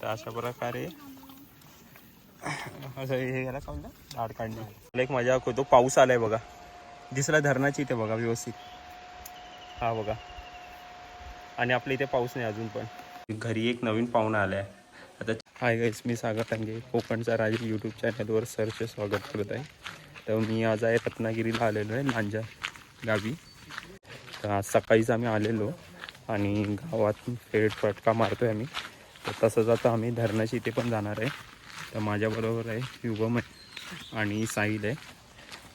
तर अशा प्रकारे असं हे घ्यायला का म्हणलं? झाड काढणे मला एक मजा होतो पाऊस आलाय बघा. दिसला धरणाची इथे बघा व्यवस्थित. हा बघा. आणि आपल्या इथे पाऊस नाही अजून पण. घरी एक नवीन पाहुणा आलाय. आता हाय गाईस मी सागर टांगे कोकणचा राजे यूट्यूब चॅनलवर सरचे स्वागत करत आहे. तर मी आज आहे रत्नागिरीला आलेलो आहे लांजा गावी. तर आज सकाळीच आम्ही आलेलो आणि गावात फेट फटका आहे आम्ही. तर तसंच आता आम्ही धरणाची इथे पण जाणार आहे. तर माझ्याबरोबर आहे युगम आहे आणि साहिल आहे.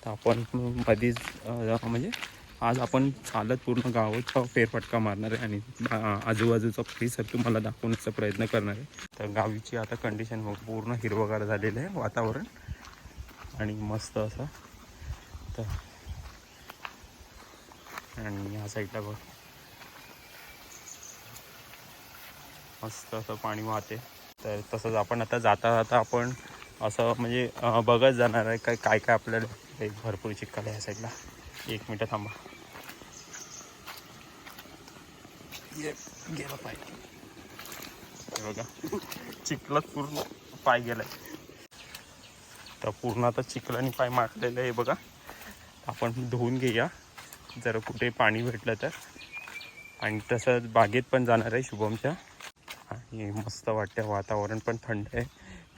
तर आपण मध्येच म्हणजे आज आपण चालत पूर्ण गावाचा फेरफटका मारणार आहे आणि आजूबाजूचा परिसर तुम्हाला दाखवण्याचा प्रयत्न करणार आहे. तर गावीची आता कंडिशन बघ पूर्ण हिरवगार झालेलं आहे वातावरण. आणि मस्त असं. तर आणि ह्या साईडला बघ. मस्त असं पाणी वाहते. तर तसंच आपण आता जाता जाता आपण असं म्हणजे बघत जाणार आहे काय काय काय आपल्याला एक भरपूर चिखल आहे ह्या साईडला एक मिनटं थांबा. गेला पाय. बघा. चिखलात पूर्ण पाय गेलाय. तर पूर्ण आता चिखलाने पाय मारलेलं आहे बघा. आपण धुवून घेऊया. जर कुठे पाणी भेटलं तर. आणि तसंच बागेत पण जाणार आहे शुभमच्या. आणि मस्त वाटतं वातावरण पण थंड आहे.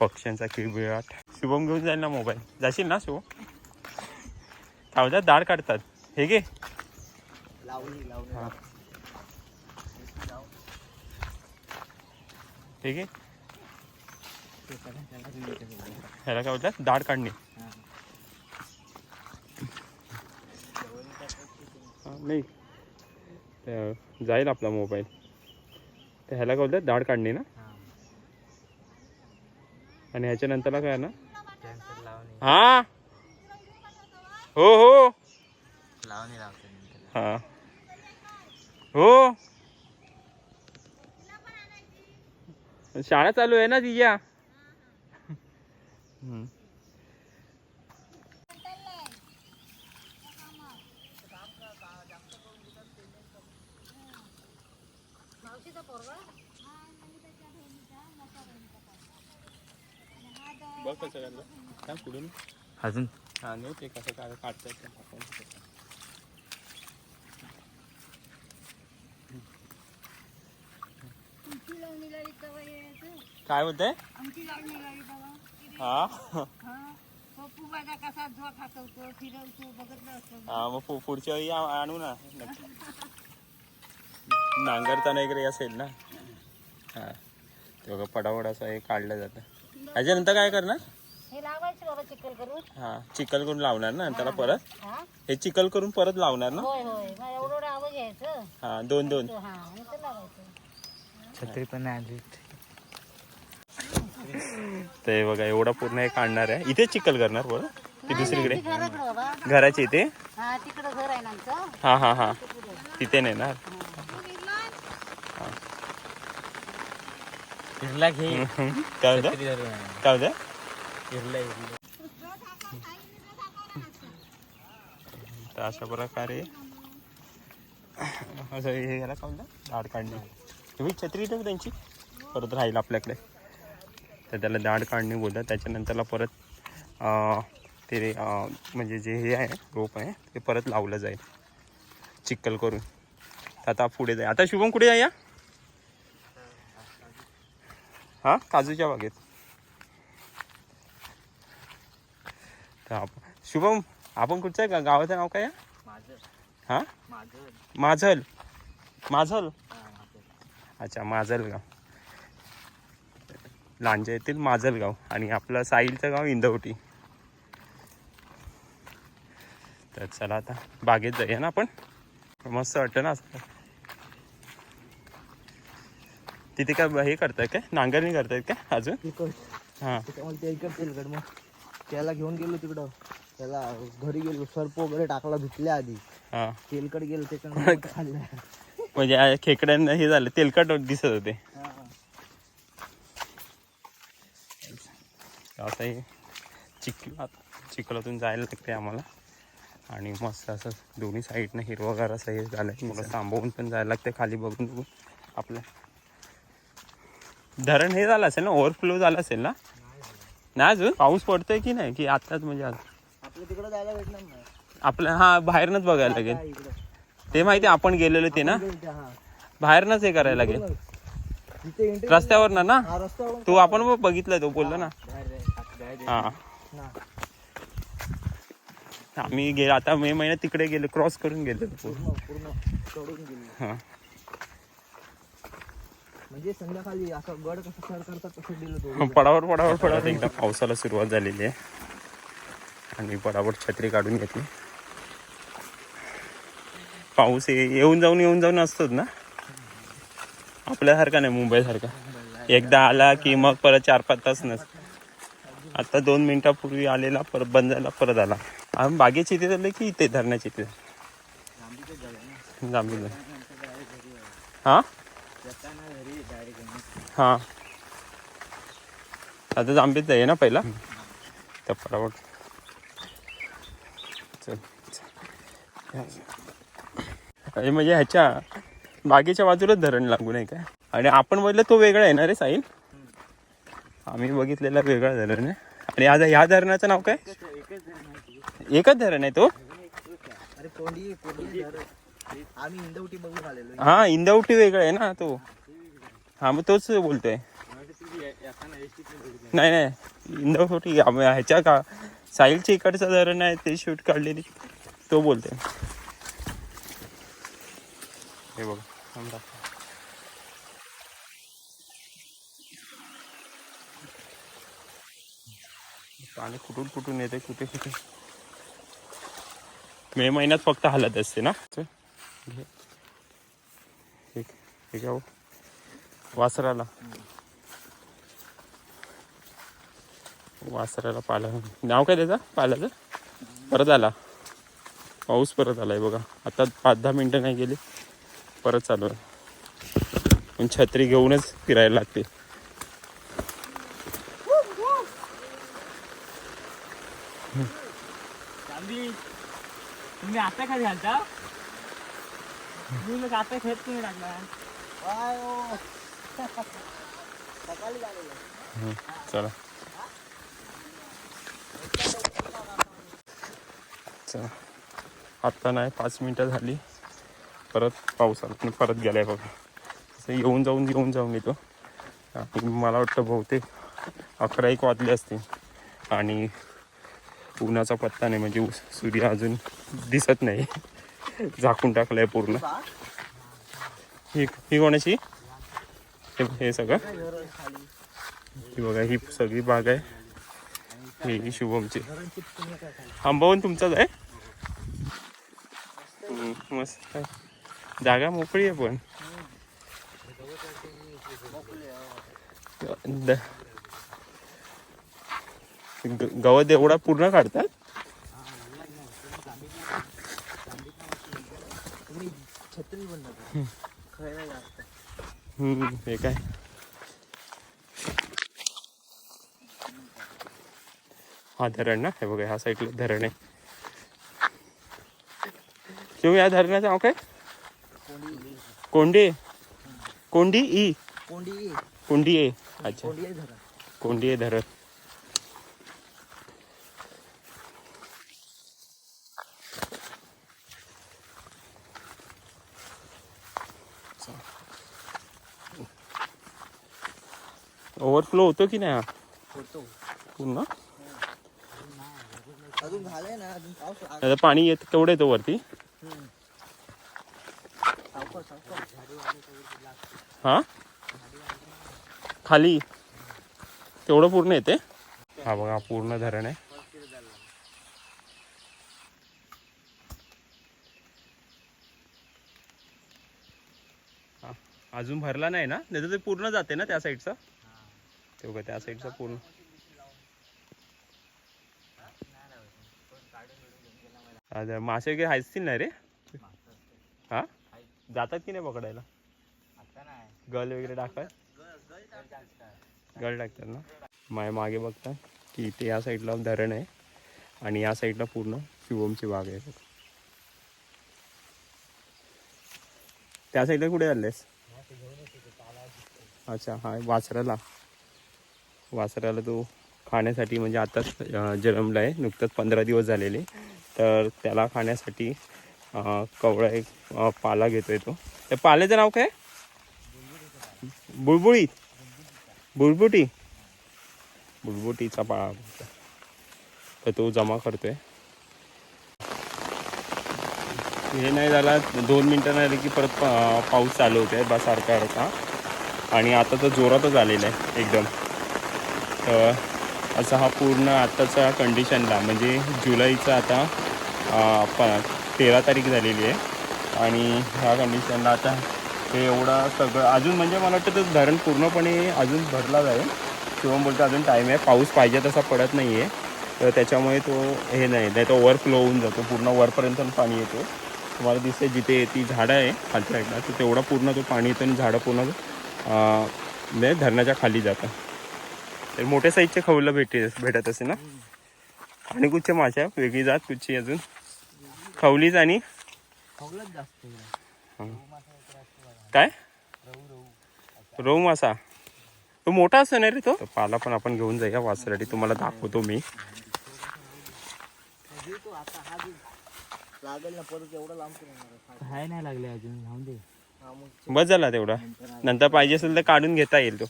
पक्ष्यांचा किळबिळाट शुभम घेऊन जाईल ना मोबाईल जाशील ना शुभम? थांबतात दाढ काढतात. हे घे. हा. हे ह्याला काय बोलतात? दाढ काढणे. नाही. जाईल आपला मोबाईल तर ह्याला काय बोलतात? दाढ काढणे ना? आणि ह्याच्या नंतरला काय ना? हा. हो हो. हा. हो. शाळा चालू आहे ना तिच्या बघ कसं काढलं काय पुढून. अजून? हा नाही ते कसं काय काढता येतं काय तवा हा? हा. पप्पू माझा कसा झोक हाकवतो फिरवतो बघत असतो हा मग पुढच्या वेळी आणू ना. नांगरताना वगैरे असेल ना? हा. ते बघा पडावड असं हे काढलं जातं. ह्याच्यानंतर काय करणार? हे लावायचं बाबा चिखल करून. हा चिखल करून लावणार ना त्याला परत? हा. हे चिखल करून परत लावणार ना? होय होय. मग एवढं एवढं आवाज घ्यायचं. हा दोन दोन. हा आणि ते लावायचं. छत्री पण नाही आली ते बघा एवढा पूर्ण हे काढणार आहे. इथे चिखल करणार बरं? ती दुसरीकडे? ती घराकडं बाबा. घराच्या इथे? हा तिकडं घर आहे ना आमचं. हा हा हा. तिथे नेणार. हिरला घे. काय होतं. काय होतं हिरला तर अशा प्रकारे असं हे घ्यायला का म्हणलं दाढ काढणे तुम्ही छत्री ठेव त्यांची? परत राहील आपल्याकडे. तर त्याला दाढ काढणे बोलतात. त्याच्यानंतरला परत ते म्हणजे जे हे आहे रोप आहे ते परत लावलं जाईल. चिक्कल करून. तर आता पुढे जाईल. आता शुभम कुठे आहे या हां? काजूच्या बागेत. शुभम आपण कुठचं आहे? का गावाचं नाव काय हां? माझं माझल माझल माझं. अच्छा माजलगाव. लांजा येथील माजलगाव आणि आपलं साईलचं गाव इंदवटी. तर चला आता बागेत जाऊया ना आपण. मस्त वाटतं ना असं तिथे काय हे करताय काय? नांगरणी करतायत काय अजून? हां. त्याच्यामुळे ते इकड तेलकट मग. त्याला घेऊन गेलो तिकडं. त्याला घरी गेलो सर्प वगैरे टाकला धुतल्या आधी. हां. तेलकट गेलो खाल्लं. म्हणजे खेकड्यांना हे झालं तेलकट दिसत होते. असं हे चिखलात चिखलातून जायला लागते आम्हाला. आणि मस्त असं दोन्ही साईडनं हिरवगार असं हे झालं मला थांबवून पण जायला लागते खाली बघून बघून आपल्या धरण हे झालं असेल ना? ओव्हरफ्लो झाला असेल ना? नाही अजून? पाऊस पडतोय की नाही? की आताच म्हणजे आज? आपल्या तिकडे जायला भेटणार नाही. आपलं हा बाहेरनच बघायला लागेल. ते माहिती आपण गेलेलो ते ना. बाहेरनच हे करायला लागेल. रस्त्यावर ना ना? तू आपण पण बघितलं तो बोललो ना? हा. आम्ही गेलो आता मे महिन्यात तिकडे गेलो क्रॉस करून गेलो पूर्ण पूर्ण चढून गेली. हा. म्हणजे संध्याकाळी असं गड कसं सर करतात तसं दिलं पडावर पडावर पडावर. एकदा पावसाला सुरुवात झालेली आहे. आणि पडावर छत्री काढून घेतली. पाऊस ये- येऊन जाऊन येऊन जाऊन असतोच ना? आपल्यासारखा नाही मुंबईसारखा. एकदा आला की मग परत चार पाच तास नस. आता दोन मिनिटापूर्वी आलेला परत बंद झाला परत आला. आम्ही बागेची इथे झाले की इथे धरणाची इथे जांभीला हा? हा. आता जांभीत जाईये ना पहिला? तर पटापट चल म्हणजे ह्याच्या बागेच्या बाजूलाच धरण लागू नाही काय आणि आपण बघितलं तो वेगळा आहे ना रे साईल आम्ही बघितलेला वेगळा धरण आहे. आणि आता ह्या धरणाचं नाव काय? एकच धरण आहे तो? हा इंदावटी वेगळा आहे ना तो. हा मग तोच बोलतोय नाही नाही इंदावटी आम- ह्याच्या का साईलच्या इकडचं धरण आहे ते शूट काढलेली तो बोलतोय हे बघ. पाणी कुठून कुठून येते कुठे कुठे मे महिन्यात फक्त हालत असते ना चल, घे. हे हे घ्या हो. वासराला. वासराला पाला. नाव काय त्याचा? पाल्याचं परत आला. पाऊस परत आलाय बघा. आता पाच दहा मिनटं नाही गेली. परत चालू आहे. पण छत्री घेऊनच फिरायला लागते. तुम्ही आता काय घालता? आता खेळ तुम्ही टाकला चला. चला. आत्ता नाही पाच मिनटं झाली. परत पाऊस आला. आणि परत गेलाय बघा. असं येऊन जाऊन येऊन जाऊन येतो. आणि मला वाटतं बहुतेक अकरा एक वाजले असतील. आणि उन्हाचा पत्ता नाही म्हणजे सूर्य अजून दिसत नाही. झाकून टाकलाय पूर्ण. ही ही कोणाची? हे सगळं. ही बघा ही सगळी बाग आहे. ही शुभमची. आंबावून तुमचाच आहे? मस्त जागा मोकळी आहे पण. द- ग- गवत एवढा पूर्ण काढतात? छत्री हे काय? हा धरण ना? हे बघा ह्या साईडला धरण आहे. किंवा या धरणाचं नाव काय? कोंडे. कोंडी ई. कोंडी कोंडी ए. अच्छा. कोंडी धरण. ओव्हरफ्लो होतो की नाही हा? पूर्ण? आता पाणी येत तेवढं येतो वरती? हा? खाली? तेवढं पूर्ण येते? हा बघा पूर्ण धरण आहे. हा, अजून भरला नाही ना? नाही तर ते पूर्ण जाते ना त्या साईडचा ते बघा त्या साईडचा पूर्ण. मासे वगैरे असतील ना रे? हा? जातात की नाही पकडायला? गल वगैरे टाकतात? गल टाकतात ना? माय मागे बघता की इथे या साईडला धरण आहे आणि या साईडला पूर्ण शिवमची बाग आहे. त्या साईडला कुठे चाललेस? अच्छा हा वासराला. वासराला तो खाण्यासाठी म्हणजे आताच जन्मला आहे. नुकतंच पंधरा दिवस झालेले. तर त्याला खाण्यासाठी कवळा एक पाला पाला आहे तो. त्या पाल्याचं नाव काय? बुळबुळी. बुळबुटी. बुळबुटीचा पाळा तर तो जमा करतोय. हे नाही झाला. दोन मिनटं नाही आले की परत पाऊस चालू होते बा सारखा सारखा आणि आता तर जोरातच आलेला आहे एकदम. तर असा हा पूर्ण आत्ताचा कंडिशनला म्हणजे जुलैचा आता प तेरा तारीख झालेली आहे. आणि ह्या कंडिशनला आता हे एवढा सगळं अजून म्हणजे मला वाटतं तर धरण पूर्णपणे अजून भरला जाईल. शिवम बोलतो अजून टाईम आहे. पाऊस पाहिजे तसा पडत नाही आहे तर त्याच्यामुळे तो हे नाही नाही तो ओव्हरफ्लो होऊन जातो. पूर्ण वरपर्यंत पाणी येतो. तुम्हाला दिसते जिथे ती झाडं आहे खालच्या साईडला तर तेवढा पूर्ण तो पाणी येतो आणि झाडं पूर्ण म्हणजे धरणाच्या खाली जातं. मोठ्या साईजचे खवलं भेटे भेटत असे ना? आणि कुठच्या माशा? वेगळी जात कुठची अजून? खवलीच आणि. काय? रोहू मासा. तो मोठा असतो ना रे तो? तो पाला पण आपण घेऊन जाऊया वाचसाठी तुम्हाला दाखवतो मी. लागेल नाही अजून. बस झाला तेवढा. नंतर पाहिजे असेल तर काढून घेता येईल तो.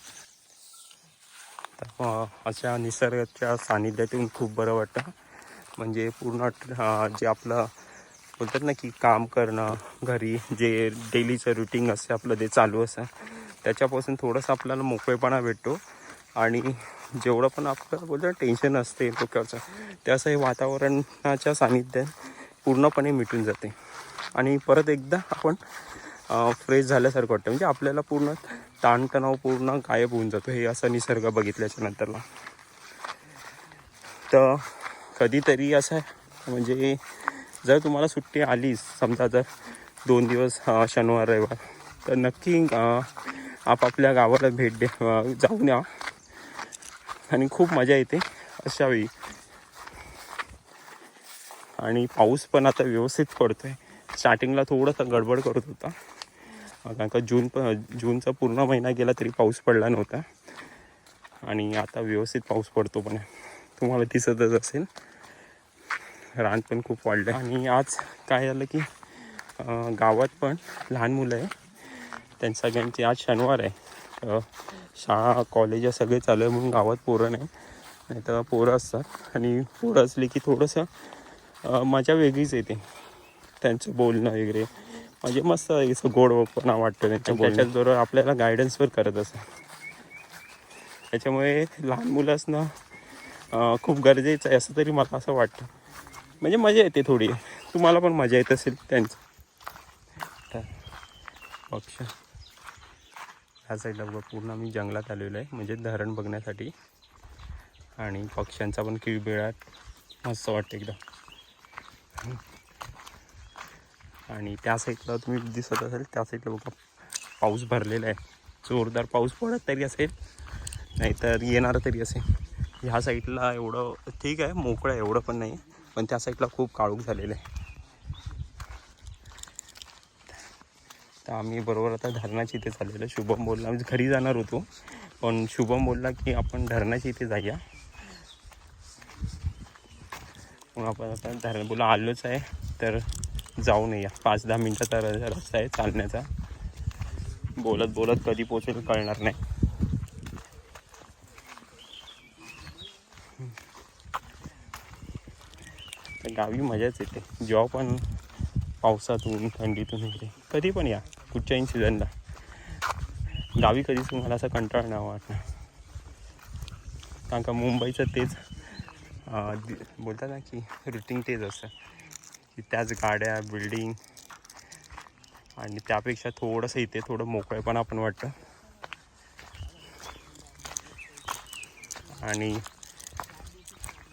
तर, हो, अशा निसर्गाच्या सानिध्यातून खूप बरं वाटतं. म्हणजे पूर्ण जे आपलं बोलतात ना की काम करणं घरी जे डेलीचं रुटीन असते आपलं ते चालू असतं त्याच्यापासून थोडंसं आपल्याला मोकळेपणा भेटतो. आणि जेवढं पण आपलं बोलतं टेन्शन असते डोक्यावरचं ते असं हे वातावरणाच्या सानिध्यात पूर्णपणे मिटून जाते. आणि परत एकदा आपण फ्रेश झाल्यासारखं वाटतं. म्हणजे आपल्याला पूर्ण ताणतणाव पूर्ण गायब होऊन जातो. हे असं निसर्ग बघितल्याच्या नंतरला. तर कधीतरी असं म्हणजे जर तुम्हाला सुट्टी आलीच समजा जर दोन दिवस शनिवार रविवार तर नक्की आपापल्या गावाला भेट दे जाऊन या. आणि खूप मजा येते अशावेळी आणि पाऊस पण आता व्यवस्थित पडतो आहे स्टार्टिंगला थोडासा गडबड करत होता. कारण का जून पण जूनचा पूर्ण महिना गेला तरी पाऊस पडला नव्हता. आणि आता व्यवस्थित पाऊस पडतो पण तुम्हाला दिसतच असेल. रान पण खूप वाढलं. आणि आज काय झालं की गावात पण लहान मुलं आहे. त्यांच्या सगळ्यांची आज शनिवार आहे. शाळा कॉलेज सगळे चालू आहे म्हणून गावात पोरं नाही. नाही तर पोरं असतात. आणि पोरं असली की थोडंसं मजा वेगळीच येते. त्यांचं बोलणं वगैरे. म्हणजे मस्त असं गोडपणा वाटतं त्यांच्या त्याच्याचबरोबर आपल्याला गायडन्स पण करत असतात. त्याच्यामुळे लहान मुलं असणं खूप गरजेचं आहे असं तरी मला असं वाटतं. म्हणजे मजा येते थोडी. तुम्हाला पण मजा येत असेल त्यांचं. पक्ष ह्या साईडला बघा पूर्ण आम्ही जंगलात आलेलो आहे. म्हणजे धरण बघण्यासाठी. आणि पक्ष्यांचा पण किळबिळाट. मस्त वाटतं एकदम. आणि त्या साईडला तुम्ही दिसत असेल त्या साईडला बघा. पाऊस भरलेला आहे. जोरदार पाऊस पडत तरी असेल नाहीतर येणार तरी असेल. ह्या साईडला एवढं ठीक आहे मोकळं आहे एवढं पण नाही. पण त्या साईडला खूप काळूक झालेलं आहे. तर आम्ही बरोबर आता धरणाची इथे चाललेलं. शुभम बोलला म्हणजे घरी जाणार होतो. पण शुभम बोलला की आपण धरणाची इथे जाऊया. मग आपण आता धरण बोला आलोच आहे. तर जाऊ या पाच दहा मिनटाचा रस्ता आहे चालण्याचा. बोलत बोलत कधी पोचेल कळणार नाही. तर गावी मजाच येते. जेव्हा पण पावसातून थंडीतून वगैरे कधी पण या कुठच्याही सीझनला. गावी कधीच तुम्हाला असं कंटाळ नाही वाटणार. कारण का मुंबईचं तेच बोलतात ना की रुटीन तेच असतं. त्याच गाड्या बिल्डिंग आणि त्यापेक्षा थोडंसं इथे थोडं मोकळे पण आपण वाटतं. आणि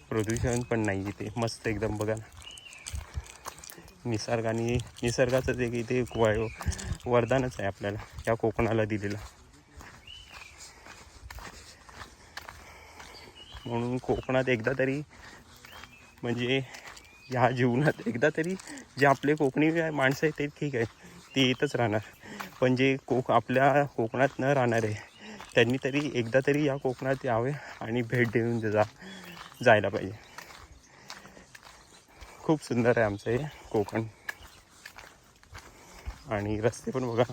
प्रदूषण पण नाही इथे. मस्त एकदम बघा ना. निसर्गाने निसर्गाचं जे इथे एक वय वरदानच आहे आपल्याला या कोकणाला दिलेलं. म्हणून कोकणात एकदा तरी म्हणजे ह्या जीवनात एकदा तरी जे आपले कोकणी माणसं आहेत ते ठीक आहे ते येतच राहणार. पण जे कोक आपल्या कोकणात न राहणार आहे त्यांनी तरी एकदा तरी या कोकणात यावे आणि भेट देऊन जा जायला पाहिजे. खूप सुंदर आहे आमचं हे कोकण. आणि रस्ते पण बघा.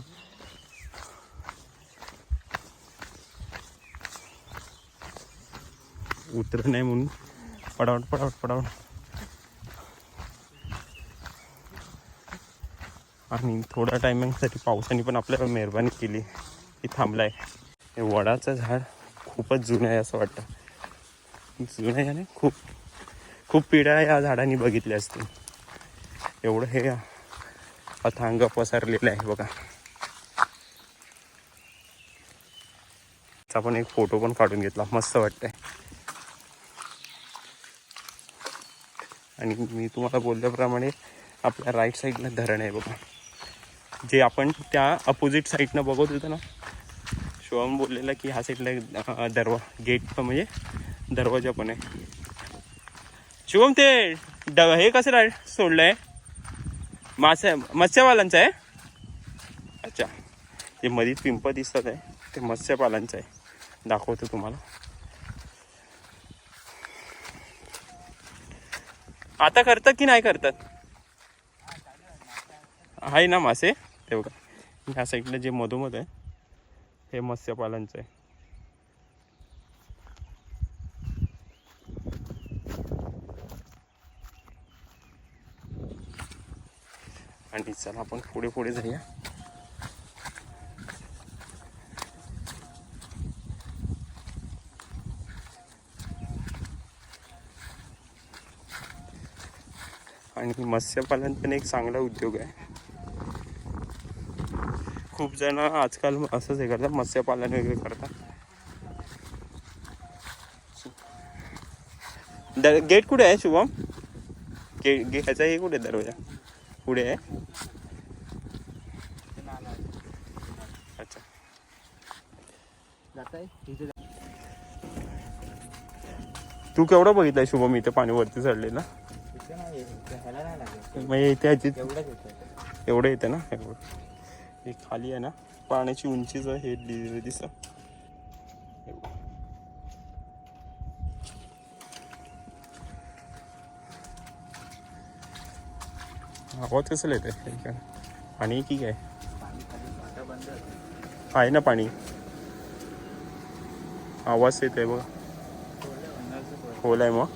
उतरं नाही म्हणून पडावट पडावट पडावट आणि थोड्या टायमिंगसाठी पावसाने पण आपल्याला मेहरबानी केली. की थांबलाय. हे वडाचं झाड खूपच जुनं आहे असं वाटतं. जुनं आहे आणि खूप खूप पिढ्या या झाडांनी बघितल्या असतील. एवढं हे अथांग पसरलेलं आहे बघा. चा पण एक फोटो पण काढून घेतला. मस्त वाटतंय. आणि मी तुम्हाला बोलल्याप्रमाणे आपल्या राईट साईडला धरण आहे बघा. जे आपण त्या अपोजिट साईडनं बघत होतो ना शिवम बोललेला की ह्या साईडला दरवा गेट पण म्हणजे दरवाजा पण आहे. शिवम ते ड हे कसं राह सोडलं आहे मासे मत्स्यपालांचं आहे? अच्छा. जे मध्ये पिंप दिसतात आहे. ते मत्स्यपालांचं आहे. दाखवतो तुम्हाला. आता करतात की नाही करतात? आहे ना मासे? हे बघा. ह्या साईडला जे मधोमध आहे हे मत्स्यपालनचं आहे. आणि चला आपण पुढे पुढे जाऊया. आणि मत्स्यपालन पण एक चांगला उद्योग आहे. खूप जण आजकाल असंच हे करतात मत्स्यपालन वगैरे करतात. गेट कुठे आहे शुभम? गेट गे ह्याचा हे कुठे आहे दरवाजा? पुढे आहे? अच्छा. तू केवढं बघितलंय शुभम? इथे पाणी वरती चढलेलं नाही येत, इथे म्हणजे एवढं येतं ना? एवढं. हे खाली आहे ना पाण्याची उंचीच हे दि- आवाज कसं येते पाणी की काय? आहे. आहे ना पाणी. आवाज येते आहे बघा. खोल आहे मग.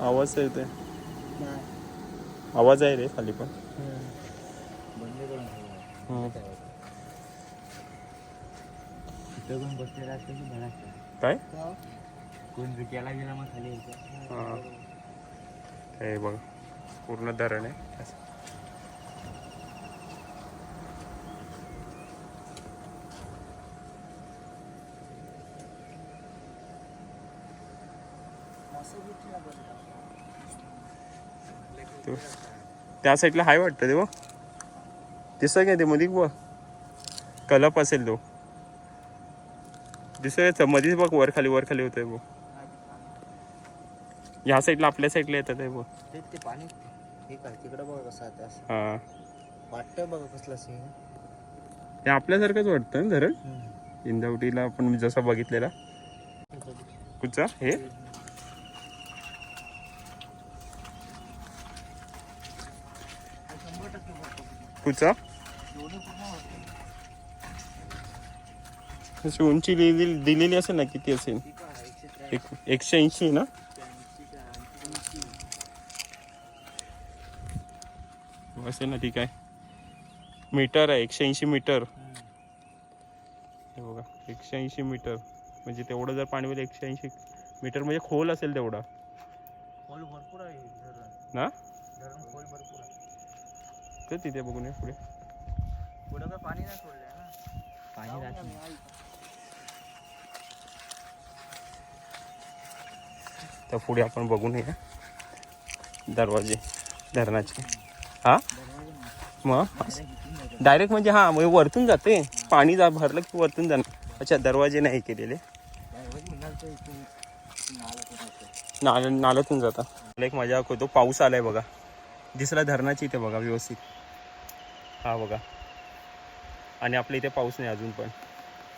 आवाज येत आहे येते आवाज आहे रे खाली पण. काय? कोण विकायला गेला मग खाली. हा. हे बघ पूर्ण धरण आहे. त्या साईडला हाय वाटतं ते बघ. दिसतं काय ते मध्ये बघ कलप असेल तो दिसतोय मध्येच बघ वर खाली वर खाली होतोय बघ ह्या साईडला आपल्या साईडला येतात आहे बघ ते पाणी तिकडं बघा कसं आता हा वाटतं बघा कसलं सीन ते आपल्यासारखंच वाटतं ना धरण इंदावटीला आपण जसा बघितलेला कुठचा हे कुठचा अशी उंची लिहिली दिलेली असेल ना किती असेल? एक एकशे ऐंशी ना? असेल ना ठीक आहे. मीटर आहे एकशे ऐंशी मीटर. हे बघा एकशे ऐंशी मीटर. म्हणजे तेवढं जर पाणी होईल एकशे ऐंशी मीटर म्हणजे खोल असेल तेवढा. खोल भरपूर आहे ना? खोल भरपूर आहे. तर तिथे बघून ये पुढे. पुढं काय पाणी नाही सोडलंय ना? पाणी आता तर पुढे आपण बघून या. दरवाजे धरणाचे. हा? मग? डायरेक्ट म्हणजे हा मग वरतून जाते पाणी जा भरलं की वरतून जाणार. अच्छा दरवाजे नाही केलेले. नाल नाल्यातून जाता मला एक मजा होतो पाऊस आलाय बघा. दिसला धरणाची इथे बघा व्यवस्थित. हा बघा. आणि आपल्या इथे पाऊस नाही अजून पण.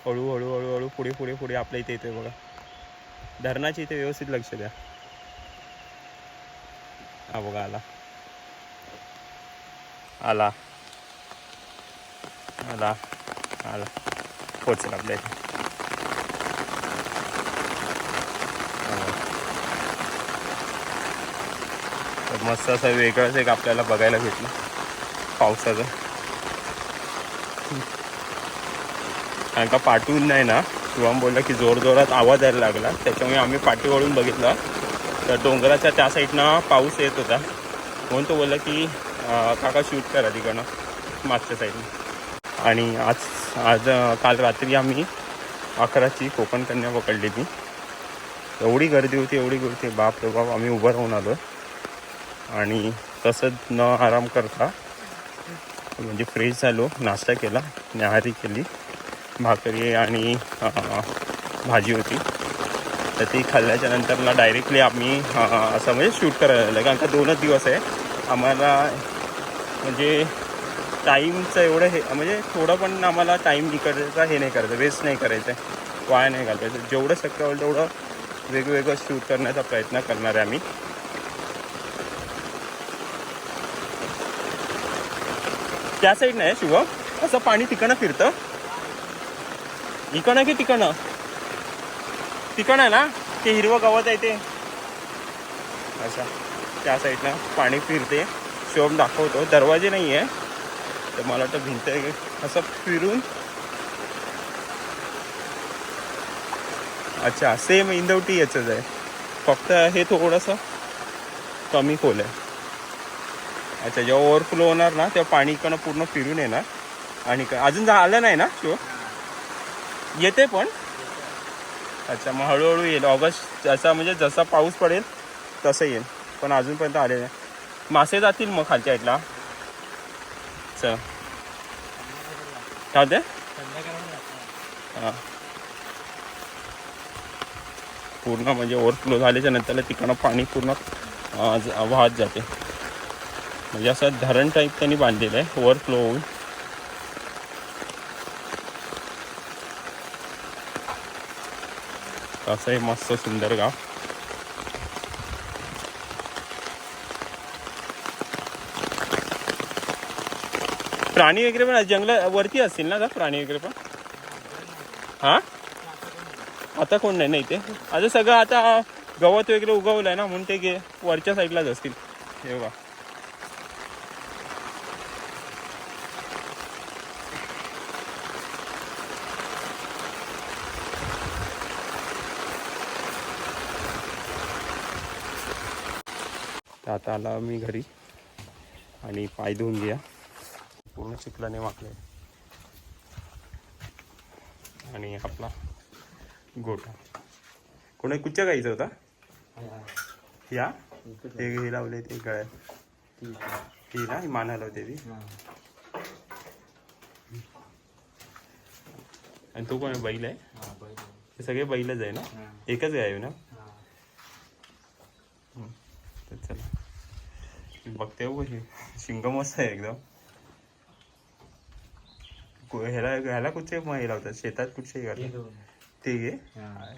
हळूहळू हळूहळू पुढे पुढे पुढे आपल्या इथे येतोय बघा. धरणाची इथे व्यवस्थित लक्ष द्या. हा बघा आला. आला. आला. आला. पोचला आपल्या इथे. तर मस्त असं वेगळंच एक आपल्याला बघायला भेटलं. पावसाचं. कारण का पाठवून नाही ना? शिवम बोलला की जोर जोरात आवाज यायला लागला. त्याच्यामुळे आम्ही पाठी वळून बघितलं. तर डोंगराच्या त्या साईडनं पाऊस येत होता. म्हणून तो बोलला की काका शूट करा तिकडनं मागच्या साईडनं. आणि आज आज काल रात्री आम्ही अकराची कोकण कन्या पकडली ती. एवढी गर्दी होती एवढी गर्दी बाप रे बाप आम्ही उभं राहून आलो. आणि तसंच न आराम करता म्हणजे फ्रेश झालो नाश्ता केला न्याहारी केली. भाकरी आणि भाजी होती. तर ती खाल्ल्याच्या नंतरला डायरेक्टली आम्ही असं म्हणजे शूट करायला लागलं. कारण का दोनच दिवस आहे. आम्हाला म्हणजे टाईमचं एवढं हे म्हणजे थोडं पण आम्हाला टाईम निकडचा हे नाही करायचं वेस्ट नाही करायचं आहे वाया नाही घालवायचं. जेवढं शक्य होईल तेवढं वेगवेगळं शूट करण्याचा प्रयत्न करणार आहे आम्ही. त्या साईड नाही शिवम. असं पाणी तिकडनं फिरतं. इकडं की तिकडनं? आहे ना? ते हिरवं गवत आहे ते. अच्छा. त्या साईडनं पाणी फिरते. शिवम दाखवतो. दरवाजे नाही आहे तर मला वाटतं भिंत आहे. असं फिरून. अच्छा सेम इंदवटी याचंच आहे. फक्त हे थोडंसं कमी खोल आहे. अच्छा जेव्हा ओव्हरफ्लो होणार ना तेव्हा पाणी इकडनं पूर्ण फिरून येणार. आणि काय अजून आलं नाही ना शो येते पण. अच्छा मग हळूहळू येईल. ऑगस्ट जसा म्हणजे जसा पाऊस पडेल तसं येईल. पण अजूनपर्यंत आले नाही. मासे जातील मग खालच्या साईडला चल. काय हां. पूर्ण म्हणजे ओव्हरफ्लो झाल्याच्यानंतर तिकडनं पाणी पूर्ण वाहत जाते. म्हणजे असं धरण टाईप त्यांनी बांधलेलं आहे ओव्हरफ्लो होऊन. असं आहे मस्त सुंदर गाव. प्राणी वगैरे पण जंगल वरती असतील ना का प्राणी वगैरे पण? हा? आता कोण नाही नाही ते आता सगळं आता गवत वगैरे उगवलं आहे ना म्हणून ते गे वरच्या साईडलाच असतील. हे बघा. आता आला मी घरी आणि पाय धुवून घ्या. पूर्ण चिखलाने वाकले. आणि आपला गोठा. कोणी कुठच्या गाईचा होता? या? ते हे लावले ते गळ्यात ती ना ही मानाला होते ती आणि तो कोण? बैल आहे. हे सगळे बैलच आहे ना? एकच गाय आहे ना? बघते हो कशी? शिंग मस्त आहे एकदम. को- ह्याला ह्याला कुठचे हे लावतात? शेतात कुठचे हे करतात? ते घे.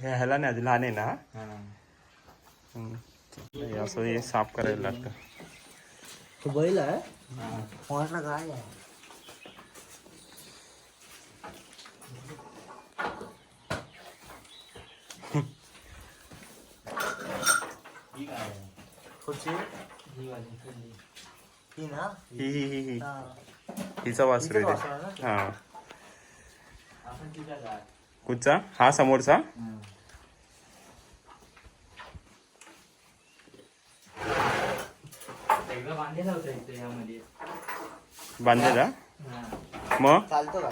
ह्याला नाही लहान आहे ना. हा? हम्म. असं हे साफ़ करायला लागतं. तो बैल आहे? कुठची? ही ना ही. ही ही ही हा. हिचा वासरू आहे वासरू आहे ते हा. कुठचा? हा समोरचा? बांधलेला होता इथे यामध्ये. बांधलेला? मग? चालतो का?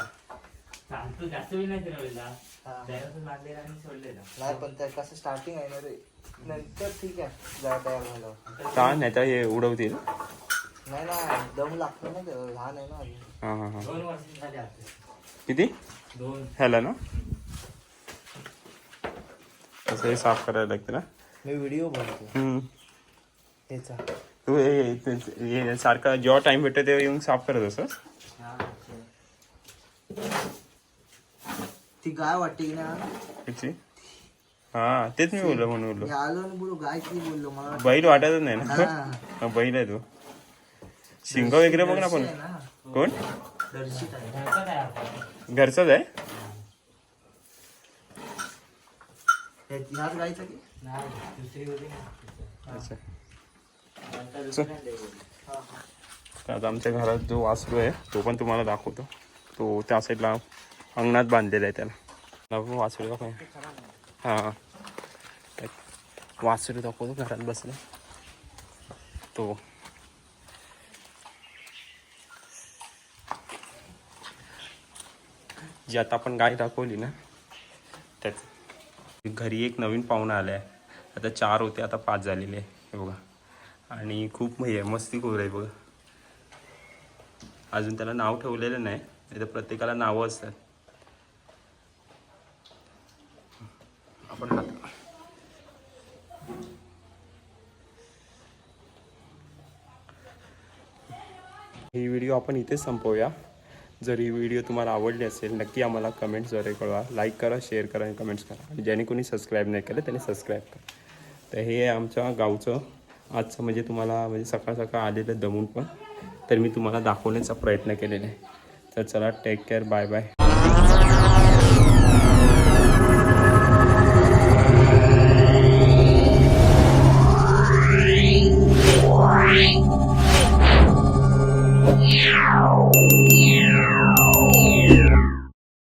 चालतो जास्त वेळ नाही फिरवलेला हा. त्याच्यातच बांधलेला आणि सोडलेला नाही पण त्या कसं स्टार्टिंग आहे ना रे? नंतर ठीक आहे. जा तयार झालं का? नाही तर हे उडवतील? नाही ना दम लागतो ना त्याला. लहान आहे ना अजून. हा हा हा. दोन वर्ष झाले आता. किती? दोन. ह्याला ना? तसं हे साफ़ करायला लागतं ना? मी व्हिडिओ बनतो हम्म. त्याचा. तू हे- ते- हे सारखा जेव्हा टाइम भेटतो तेव्हा येऊन साफ़ करत असस हा ती गाय वाटते की ना कशी हा तेच मी बोललो म्हणून बोललो. आलो बोलू गाय ती बोललो मला वाटलं- बैल वाटतच नाही ना? हा. हा, बैल आहे तो. शिंग वगैरे बघ ना पण दर्शी आहे ना. कोण? दर्शित आहे. घरचाच आहे? हे- ह्याच गायचं की? नाही अच्छा. नाही. तर आता आमच्या घरात जो वासरू आहे तो पण तुम्हाला दाखवतो. तो त्या साईडला अंगणात बांधलेलं आहे त्याला. मला वासरू दाखव. हां. वासरू दाखवतो घरात बसला. तो. जी आता आपण गाय दाखवली ना त्याच घरी एक नवीन पाहुणा आला आहे आता चार होते आता पाच झालेले आहे. हे बघा. आणि खूप हे आहे मस्ती खोर आहे बघा. अजून त्याला नाव ठेवलेलं नाही. नाही तर प्रत्येकाला नावं असतात. ही व्हिडिओ आपण इथे संपवूया. जर ही व्हिडिओ तुम्हाला आवडली असेल नक्की आम्हाला कमेंट्सद्वारे कळवा. लाईक करा शेअर करा आणि कमेंट्स करा. आणि ज्याने कोणी सबस्क्राईब नाही केलं त्याने सबस्क्राईब करा. तर हे आहे आमच्या गावचं. आजचं म्हणजे तुम्हाला म्हणजे सकाळ सकाळ आलेलं दमून पण. तर मी तुम्हाला दाखवण्याचा प्रयत्न केलेला आहे. तर चला टेक केअर बाय बाय